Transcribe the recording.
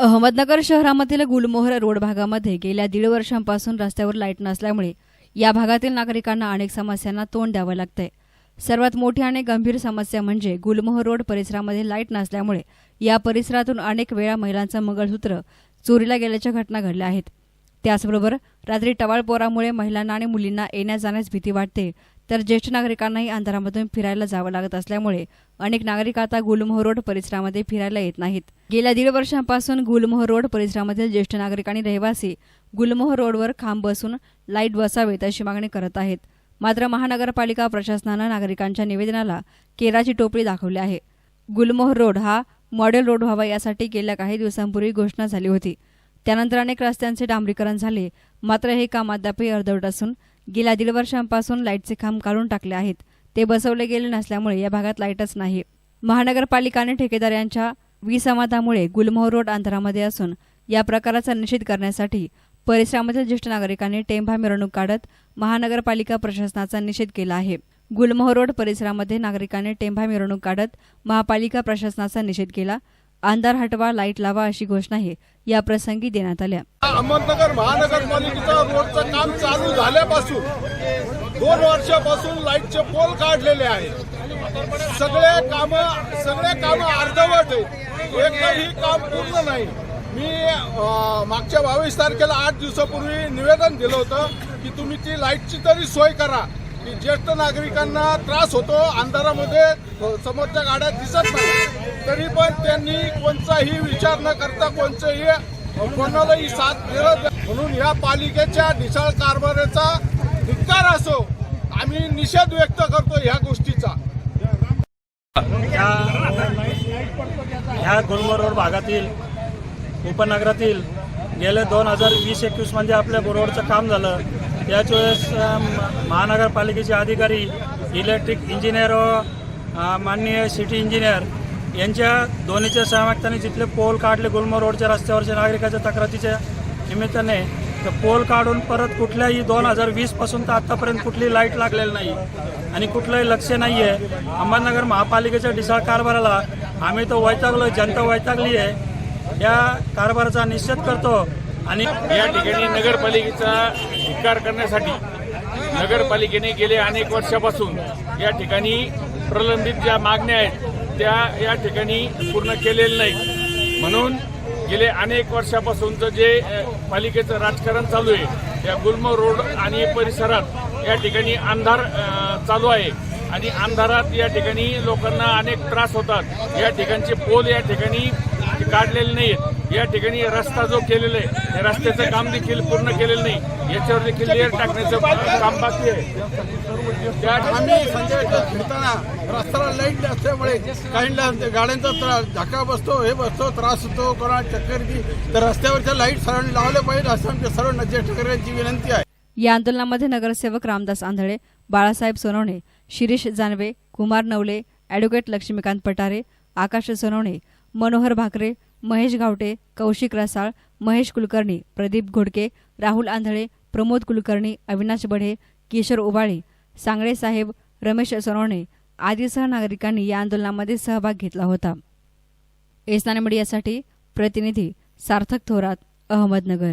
अहमदनगर शहरामधील गुलमोहर रोड भागामध्ये गेल्या दीड वर्षांपासून रस्त्यावर लाइट नसल्यामुळे या भागातील नागरिकांना अनेक समस्यांना तोंड द्यावं लागतंय. सर्वात मोठी आणि गंभीर समस्या म्हणजे गुलमोहर रोड परिसरामध्ये लाइट नसल्यामुळे या परिसरातून अनेक वेळा महिलांचं मंगळसूत्र चोरीला गेल्याच्या घटना घडल्या आहेत. त्याचबरोबर रात्री टवाळपोरामुळे महिलांना आणि मुलींना येण्या जाण्यास भीती वाटते. तर ज्येष्ठ नागरिकांनाही अंधारामधून फिरायला जावं लागत असल्यामुळे अनेक नागरिक आता गुलमोहर रोड परिसरामध्ये फिरायला येत नाहीत. गेल्या दीड वर्षांपासून गुलमोहर रोड परिसरामधील ज्येष्ठ नागरिक आणि रहिवासी गुलमोहर रोडवर खांब बसून लाइट बसावेत अशी मागणी करत आहेत. मात्र महानगरपालिका प्रशासनानं नागरिकांच्या निवेदनाला केराची टोपली दाखवली आहे. गुलमोहर रोड हा मॉडेल रोड व्हावा यासाठी गेल्या काही दिवसांपूर्वी घोषणा झाली होती. त्यानंतर अनेक रस्त्यांचे डांबरीकरण झाले. मात्र हे काम अद्यापही अर्धवट असून गेल्या दीड वर्षांपासून लाईटचे खांब काढून टाकले आहेत. ते बसवले गेले नसल्यामुळे या भागात लाईटच नाही. महानगरपालिका आणि ठेकेदार यांच्या विसंवादामुळे गुलमोहर रोड अंतरामध्ये असून या प्रकाराचा निषेध करण्यासाठी परिसरामधील ज्येष्ठ नागरिकांनी टेंभा मिरवणूक काढत महानगरपालिका प्रशासनाचा निषेध केला आहे. गुलमोहर रोड परिसरामध्ये नागरिकांनी टेंभा मिरवणूक काढत महापालिका प्रशासनाचा निषेध केला. अंधार हटवा लाइट लावा अशी घोषणाही या प्रसंगी देण्यात आल्या. अहमदनगर महानगरपालिकेचा रोडचं काम चालू झाल्यापासून दोन वर्षापासून लाईटचे पोल काढलेले आहेत. सगळे काम सगळे काम अर्धवट एकही काम पूर्ण नाही. मी मागच्या बावीस तारखेला आठ दिवसापूर्वी निवेदन दिलं होतं की तुम्ही ती लाईटची तरी सोय करा. की ज्येष्ठ नागरिकांना त्रास होतो अंधारामध्ये समोरच्या गाड्या दिसत नाही. तरी पण त्यांनी कोणताही विचार न करता कोणचंही कोणालाही साथ मिळत म्हणून या पालिकेच्या ढिसाळ कारभाराचा धिक्कार असो आम्ही निषेध व्यक्त करतो ह्या गोष्टीचा. ह्या ह्या भागातील उपनगरातील गेले दोन हजार वीस एकवीस म्हणजे आपल्या रोडचं काम झालं. त्याच वेळेस महानगरपालिकेचे अधिकारी इलेक्ट्रिक इंजिनियर व माननीय सिटी इंजिनियर यांच्या दोन्हीच्या सहमक्ताने जिथले पोल काढले गुलम रोडच्या रस्त्यावरच्या नागरिकाच्या तक्रारीच्या निमित्ताने तर पोल काढून परत कुठल्याही दोन हजार वीसपासून तर आत्तापर्यंत कुठली लाइट लागलेली नाही आणि कुठलंही लक्ष नाही आहे अहमदनगर महापालिकेच्या ढिसाळ कारभाराला आम्ही तर वैतागलो जनता वैतागली आहे या कारभाराचा निषेध करतो. आणि या ठिकाणी नगरपालिकेचा धिक्कार करण्यासाठी नगरपालिकेने गेले अनेक वर्षापासून या ठिकाणी प्रलंबित ज्या मागण्या आहेत त्या या ठिकाणी पूर्ण केलेल्या नाहीत. म्हणून गेले अनेक वर्षापासूनचं जे पालिकेचं राजकारण चालू आहे या गुलम रोड आणि परिसरात या ठिकाणी अंधार चालू आहे. आणि अंधारात या ठिकाणी लोकांना अनेक त्रास होतात. या ठिकाणचे पोल या ठिकाणी काढलेले नाहीत या ठिकाणी रस्ता जो केलेला आहे त्या रस्त्याचं काम देखील पूर्ण केलेलं नाही. याच्यावर देखील लेअर टाकण्याचं काम बाकी आहे. आम्ही संध्याकाळच्या फिरताना रस्त्याला लाइट नसल्यामुळे काहींना गाड्यांचा त्रास धक्का बसतो हे बसतो त्रास होतो कोणा चक्कर तर रस्त्यावरच्या लाइट सर्वांनी लावल्या पाहिजे असं आमच्या सर्व ज्येष्ठ नागरिकांची विनंती आहे. या आंदोलनामध्ये नगरसेवक रामदास आंधळे बाळासाहेब सोनवणे शिरीष जानवे कुमार नवले ॲडव्होकेट लक्ष्मीकांत पटारे आकाश सोनवणे मनोहर भाकरे महेश गावटे कौशिक रसाळ महेश कुलकर्णी प्रदीप घोडके राहुल आंधळे प्रमोद कुलकर्णी अविनाश बढे किशोर उबाळे सांगळे साहेब रमेश सोनवणे आदीसह नागरिकांनी या आंदोलनामध्ये सहभाग घेतला होता. एसनाने मीडियासाठी प्रतिनिधी सार्थक थोरात अहमदनगर.